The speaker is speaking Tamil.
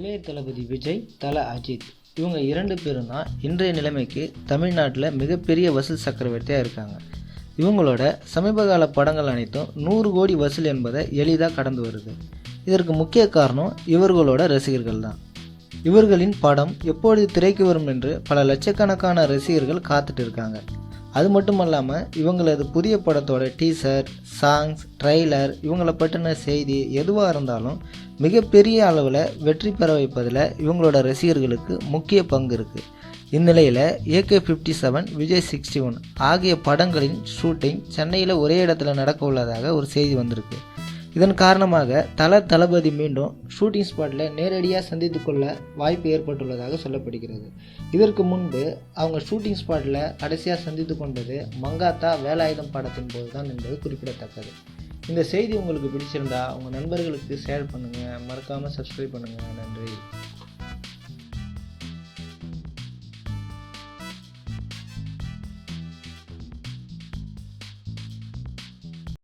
இளைய தளபதி விஜய் தல அஜித் இவங்க இரண்டு பேரும் தான் இன்றைய நிலைமைக்கு தமிழ்நாட்டில் மிகப்பெரிய வசூல் சக்கரவர்த்தியாக இருக்காங்க. இவங்களோட சமீபகால படங்கள் அனைத்தும் நூறு கோடி வசூல் என்பதை எளிதாக கடந்து வருது. இதற்கு முக்கிய காரணம் இவர்களோட ரசிகர்கள் தான். இவர்களின் படம் எப்பொழுது திரைக்கு வரும் என்று பல லட்சக்கணக்கான ரசிகர்கள் காத்துட்டு இருக்காங்க. அது மட்டும் இல்லாமல் இவங்களது புதிய படத்தோட டீசர் சாங்ஸ் ட்ரெய்லர் இவங்கள பற்றின செய்தி எதுவாக இருந்தாலும் மிகப்பெரிய அளவில் வெற்றி பெற வைப்பதில் இவங்களோட ரசிகர்களுக்கு முக்கிய பங்கு இருக்குது இந்நிலையில் AK fifty seven Vijay sixty one ஆகிய படங்களின் ஷூட்டிங் சென்னையில் ஒரே இடத்துல நடக்க உள்ளதாக ஒரு செய்தி வந்திருக்கு. இதன் காரணமாக தல தளபதி மீண்டும் ஷூட்டிங் ஸ்பாட்டில் நேரடியாக சந்தித்து கொள்ள வாய்ப்பு ஏற்பட்டுள்ளதாக சொல்லப்படுகிறது. இதற்கு முன்பு அவங்க ஷூட்டிங் ஸ்பாட்டில் கடைசியாக சந்தித்து கொண்டது மங்காத்தா வேலாயுதம் படத்தின் போது தான் என்பது குறிப்பிடத்தக்கது. இந்த செய்தி உங்களுக்கு பிடிச்சிருந்தா உங்கள் நண்பர்களுக்கு ஷேர் பண்ணுங்கள் மறக்காமல் சப்ஸ்கிரைப் பண்ணுங்கள் நன்றி.